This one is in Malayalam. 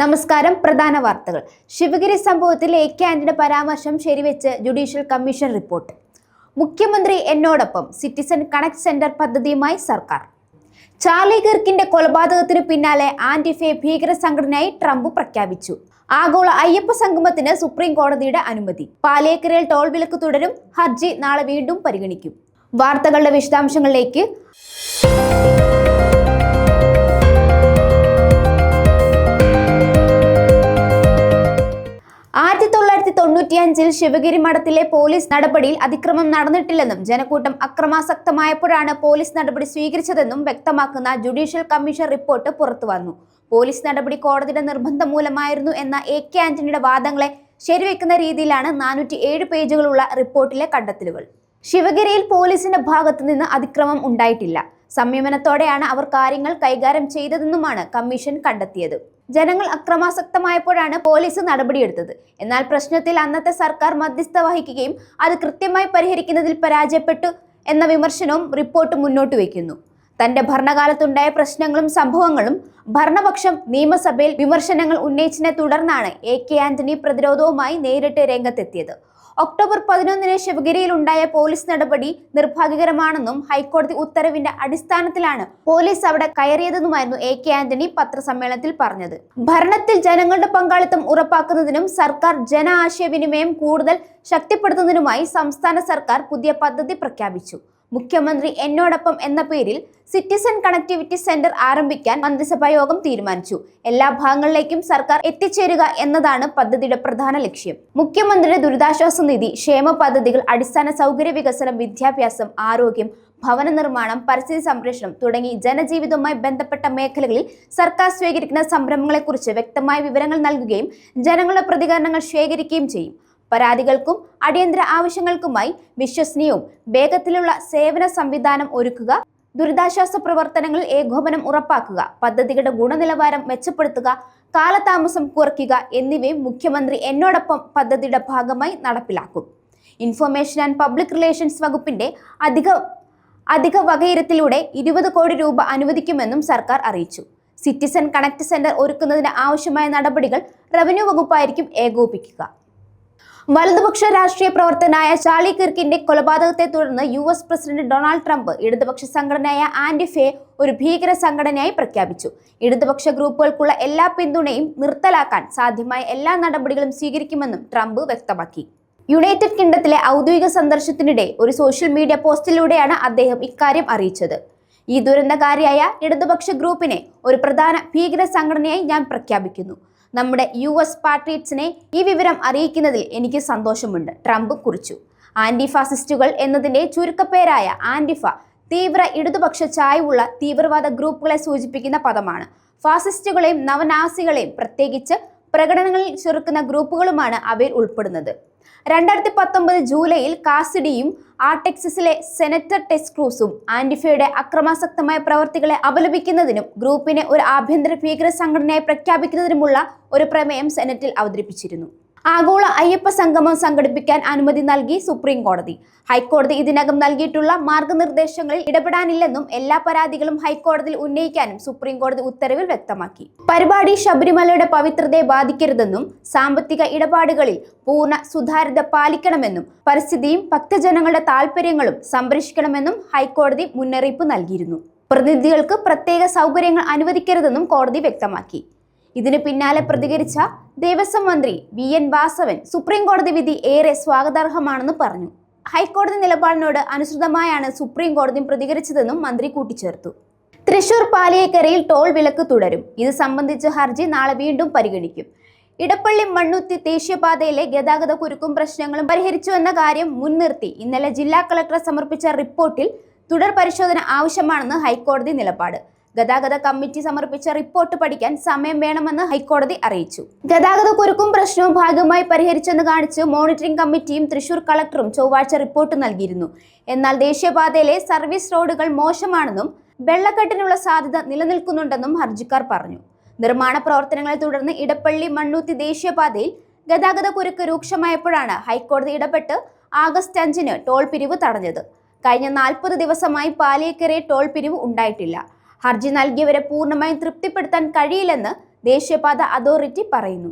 നമസ്കാരം. പ്രധാന വാർത്തകൾ. ശിവഗിരി സംഭവത്തിൽ എ കെ ആന്റണിയുടെ പരാമർശം ശരിവെച്ച് ജുഡീഷ്യൽ കമ്മീഷൻ റിപ്പോർട്ട്. മുഖ്യമന്ത്രി എന്നോടൊപ്പം സിറ്റിസൺ കണക്ട് സെന്റർ പദ്ധതിയുമായി സർക്കാർ. ചാർലി കിർക്കിന്റെ കൊലപാതകത്തിന് പിന്നാലെ ആന്റിഫെ ഭീകര സംഘടനയായി ട്രംപ് പ്രഖ്യാപിച്ചു. ആഗോള അയ്യപ്പ സംഗമത്തിന് സുപ്രീം കോടതിയുടെ അനുമതി. പാലേക്കരയിൽ ടോൾ വിലക്ക് തുടരും. ഹർജി നാളെ വീണ്ടും പരിഗണിക്കും. വാർത്തകളുടെ വിശദാംശങ്ങളിലേക്ക് തൊണ്ണൂറ്റിയഞ്ചിൽ ശിവഗിരി മഠത്തിലെ പോലീസ് നടപടിയിൽ അതിക്രമം നടന്നിട്ടില്ലെന്നും ജനക്കൂട്ടം അക്രമാസക്തമായപ്പോഴാണ് പോലീസ് നടപടി സ്വീകരിച്ചതെന്നും വ്യക്തമാക്കുന്ന ജുഡീഷ്യൽ കമ്മീഷൻ റിപ്പോർട്ട് പുറത്തുവന്നു പോലീസ് നടപടി കോടതിയുടെ നിർബന്ധം മൂലമായിരുന്നു എന്ന എ കെ ആന്റണിയുടെ വാദങ്ങളെ ശരിവെക്കുന്ന രീതിയിലാണ് നാനൂറ്റി ഏഴ് പേജുകളുള്ള റിപ്പോർട്ടിലെ കണ്ടെത്തലുകൾ. ശിവഗിരിയിൽ പോലീസിന്റെ ഭാഗത്തു നിന്ന് അതിക്രമം ഉണ്ടായിട്ടില്ല. സംയമനത്തോടെയാണ് അവർ കാര്യങ്ങൾ കൈകാര്യം ചെയ്തതെന്നുമാണ് കമ്മീഷൻ കണ്ടെത്തിയത്. ജനങ്ങൾ അക്രമാസക്തമായപ്പോഴാണ് പോലീസ് നടപടിയെടുത്തത്. എന്നാൽ പ്രശ്നത്തിൽ അന്നത്തെ സർക്കാർ മധ്യസ്ഥ വഹിക്കുകയും അത് കൃത്യമായി പരിഹരിക്കുന്നതിൽ പരാജയപ്പെട്ടു എന്ന വിമർശനവും റിപ്പോർട്ട് മുന്നോട്ട് വയ്ക്കുന്നു. തന്റെ ഭരണകാലത്തുണ്ടായ പ്രശ്നങ്ങളും സംഭവങ്ങളും ഭരണപക്ഷം നിയമസഭയിൽ വിമർശനങ്ങൾ ഉന്നയിച്ചതിനെ തുടർന്നാണ് എ കെ ആന്റണി പ്രതിരോധവുമായി നേരിട്ട് രംഗത്തെത്തിയത്. ഒക്ടോബർ പതിനൊന്നിന് ശിവഗിരിയിൽ ഉണ്ടായ പോലീസ് നടപടി നിർഭാഗ്യകരമാണെന്നും ഹൈക്കോടതി ഉത്തരവിന്റെ അടിസ്ഥാനത്തിലാണ് പോലീസ് അവിടെ കയറിയതെന്നുമായിരുന്നു എ കെ ആന്റണി പത്രസമ്മേളനത്തിൽ പറഞ്ഞത്. ഭരണത്തിൽ ജനങ്ങളുടെ പങ്കാളിത്തം ഉറപ്പാക്കുന്നതിനും സർക്കാർ ജന ആശയവിനിമയം കൂടുതൽ ശക്തിപ്പെടുത്തുന്നതിനുമായി സംസ്ഥാന സർക്കാർ പുതിയ പദ്ധതി പ്രഖ്യാപിച്ചു. മുഖ്യമന്ത്രി എന്നോടൊപ്പം എന്ന പേരിൽ സിറ്റിസൺ കണക്ടിവിറ്റി സെന്റർ ആരംഭിക്കാൻ മന്ത്രിസഭാ യോഗം തീരുമാനിച്ചു. എല്ലാ ഭാഗങ്ങളിലേക്കും സർക്കാർ എത്തിച്ചേരുക എന്നതാണ് പദ്ധതിയുടെ പ്രധാന ലക്ഷ്യം. മുഖ്യമന്ത്രിയുടെ ദുരിതാശ്വാസ നിധി ക്ഷേമ പദ്ധതികൾ അടിസ്ഥാന സൗകര്യ വികസനം വിദ്യാഭ്യാസം ആരോഗ്യം ഭവന നിർമ്മാണം പരിസ്ഥിതി സംരക്ഷണം തുടങ്ങി ജനജീവിതവുമായി ബന്ധപ്പെട്ട മേഖലകളിൽ സർക്കാർ സ്വീകരിക്കുന്ന സംരംഭങ്ങളെക്കുറിച്ച് വ്യക്തമായ വിവരങ്ങൾ നൽകുകയും ജനങ്ങളുടെ പ്രതികരണങ്ങൾ ശേഖരിക്കുകയും ചെയ്യും. പരാതികൾക്കും അടിയന്തര ആവശ്യങ്ങൾക്കുമായി വിശ്വസനീയവും വേഗത്തിലുള്ള സേവന സംവിധാനം ഒരുക്കുക ദുരിതാശ്വാസ പ്രവർത്തനങ്ങളിൽ ഏകോപനം ഉറപ്പാക്കുക പദ്ധതികളുടെ ഗുണനിലവാരം മെച്ചപ്പെടുത്തുക കാലതാമസം കുറയ്ക്കുക എന്നിവയും മുഖ്യമന്ത്രി എന്നോടൊപ്പം പദ്ധതിയുടെ ഭാഗമായി നടപ്പിലാക്കും. ഇൻഫർമേഷൻ ആൻഡ് പബ്ലിക് റിലേഷൻസ് വകുപ്പിന്റെ അധിക അധിക വകയിരുത്തിലൂടെ ഇരുപത് കോടി രൂപ അനുവദിക്കുമെന്നും സർക്കാർ അറിയിച്ചു. സിറ്റിസൺ കണക്ട് സെന്റർ ഒരുക്കുന്നതിന് ആവശ്യമായ നടപടികൾ റവന്യൂ വകുപ്പായിരിക്കും ഏകോപിപ്പിക്കുക. വലതുപക്ഷ രാഷ്ട്രീയ പ്രവർത്തനായ ചാർലി കിർക്കിന്റെ കൊലപാതകത്തെ തുടർന്ന് U S president Donald Trump ഇടതുപക്ഷ സംഘടനയായ ആന്റിഫയെ ഒരു ഭീകര സംഘടനയായി പ്രഖ്യാപിച്ചു. ഇടതുപക്ഷ ഗ്രൂപ്പുകൾക്കുള്ള എല്ലാ പിന്തുണയും നിർത്തലാക്കാൻ സാധ്യമായ എല്ലാ നടപടികളും സ്വീകരിക്കുമെന്നും ട്രംപ് വ്യക്തമാക്കി. യുണൈറ്റഡ് കിങ്ഡത്തിലെ ഔദ്യോഗിക സന്ദർശനത്തിനിടെ ഒരു സോഷ്യൽ മീഡിയ പോസ്റ്റിലൂടെയാണ് അദ്ദേഹം ഇക്കാര്യം അറിയിച്ചത്. ഈ ദുരന്തകാരിയായ ഇടതുപക്ഷ ഗ്രൂപ്പിനെ ഒരു പ്രധാന ഭീകര സംഘടനയായി ഞാൻ പ്രഖ്യാപിക്കുന്നു. നമ്മുടെ യു എസ് പാട്രിയറ്റ്സിനെ ഈ വിവരം അറിയിക്കുന്നതിൽ എനിക്ക് സന്തോഷമുണ്ട്. ട്രംപ് കുറിച്ചു. ആന്റി ഫാസിസ്റ്റുകൾ എന്നതിന്റെ ചുരുക്കപ്പേരായ ആന്റിഫ തീവ്ര ഇടതുപക്ഷ ചായവുള്ള തീവ്രവാദ ഗ്രൂപ്പുകളെ സൂചിപ്പിക്കുന്ന പദമാണ്. ഫാസിസ്റ്റുകളെയും നവനാസികളെയും പ്രത്യേകിച്ച് പ്രകടനങ്ങളിൽ ചെറുക്കുന്ന ഗ്രൂപ്പുകളുമാണ് അവയിൽ ഉൾപ്പെടുന്നത്. രണ്ടായിരത്തി പത്തൊമ്പത് ജൂലൈയിൽ കാസിഡിയും ആർടെക്സിസിലെ സെനറ്റർ ടെസ് ക്രൂസും ആന്റിഫയുടെ അക്രമാസക്തമായ പ്രവർത്തികളെ അപലപിക്കുന്നതിനും ഗ്രൂപ്പിനെ ഒരു ആഭ്യന്തര ഭീകര സംഘടനയായി പ്രഖ്യാപിക്കുന്നതിനുമുള്ള ഒരു പ്രമേയം സെനറ്റിൽ അവതരിപ്പിച്ചിരുന്നു. ആഗോള അയ്യപ്പ സംഗമം സംഘടിപ്പിക്കാൻ അനുമതി നൽകി സുപ്രീം കോടതി. ഹൈക്കോടതി ഇതിനകം നൽകിയിട്ടുള്ള മാർഗനിർദ്ദേശങ്ങളിൽ ഇടപെടാനില്ലെന്നും എല്ലാ പരാതികളും ഹൈക്കോടതിയിൽ ഉന്നയിക്കാനും സുപ്രീം കോടതി ഉത്തരവിൽ വ്യക്തമാക്കി. പരിപാടി ശബരിമലയുടെ പവിത്രതയെ ബാധിക്കരുതെന്നും സാമ്പത്തിക ഇടപാടുകളിൽ പൂർണ സുതാര്യത പാലിക്കണമെന്നും പരിസ്ഥിതിയും ഭക്തജനങ്ങളുടെ താൽപ്പര്യങ്ങളും സംരക്ഷിക്കണമെന്നും ഹൈക്കോടതി മുന്നറിയിപ്പ് നൽകിയിരുന്നു. പ്രതിനിധികൾക്ക് പ്രത്യേക സൗകര്യങ്ങൾ അനുവദിക്കരുതെന്നും കോടതി വ്യക്തമാക്കി. ഇതിന് പിന്നാലെ പ്രതികരിച്ച ദേവസ്വം മന്ത്രി വി എൻ വാസവൻ സുപ്രീം കോടതി വിധി ഏറെ സ്വാഗതാർഹമാണെന്ന് പറഞ്ഞു. ഹൈക്കോടതി നിലപാടിനോട് അനുസൃതമായാണ് സുപ്രീം കോടതി പ്രതികരിച്ചതെന്നും മന്ത്രി കൂട്ടിച്ചേർത്തു. തൃശൂർ പാലിയേക്കരയിൽ ടോൾ വിലക്ക് തുടരും. ഇത് സംബന്ധിച്ച ഹർജി നാളെ വീണ്ടും പരിഗണിക്കും. ഇടപ്പള്ളി മണ്ണുത്തി ദേശീയപാതയിലെ ഗതാഗത കുരുക്കും പ്രശ്നങ്ങളും പരിഹരിച്ചുവെന്ന കാര്യം മുൻനിർത്തി ഇന്നലെ ജില്ലാ കളക്ടർ സമർപ്പിച്ച റിപ്പോർട്ടിൽ തുടർ പരിശോധന ആവശ്യമാണെന്ന് ഹൈക്കോടതി നിലപാട്. ഗതാഗത കമ്മിറ്റി സമർപ്പിച്ച റിപ്പോർട്ട് പഠിക്കാൻ സമയം വേണമെന്ന് ഹൈക്കോടതി അറിയിച്ചു. ഗതാഗത കുരുക്കും പ്രശ്നവും ഭാഗമായി പരിഹരിച്ചെന്ന് കാണിച്ച് മോണിറ്ററിംഗ് കമ്മിറ്റിയും തൃശൂർ കളക്ടറും ചൊവ്വാഴ്ച റിപ്പോർട്ട് നൽകിയിരുന്നു. എന്നാൽ ദേശീയപാതയിലെ സർവീസ് റോഡുകൾ മോശമാണെന്നും വെള്ളക്കെട്ടിനുള്ള സാധ്യത നിലനിൽക്കുന്നുണ്ടെന്നും ഹർജിക്കാർ പറഞ്ഞു. നിർമ്മാണ പ്രവർത്തനങ്ങളെ തുടർന്ന് ഇടപ്പള്ളി മണ്ണൂത്തി ദേശീയപാതയിൽ ഗതാഗത കുരുക്ക് രൂക്ഷമായപ്പോഴാണ് ഹൈക്കോടതി ഇടപെട്ട് ആഗസ്റ്റ് അഞ്ചിന് ടോൾ പിരിവ് തടഞ്ഞത്. കഴിഞ്ഞ നാൽപ്പത് ദിവസമായി പാലിയേക്കരെ ടോൾ പിരിവ് ഉണ്ടായിട്ടില്ല. ഹർജി നൽകിയവരെ പൂർണമായും തൃപ്തിപ്പെടുത്താൻ കഴിയില്ലെന്ന് ദേശീയപാത അതോറിറ്റി പറയുന്നു.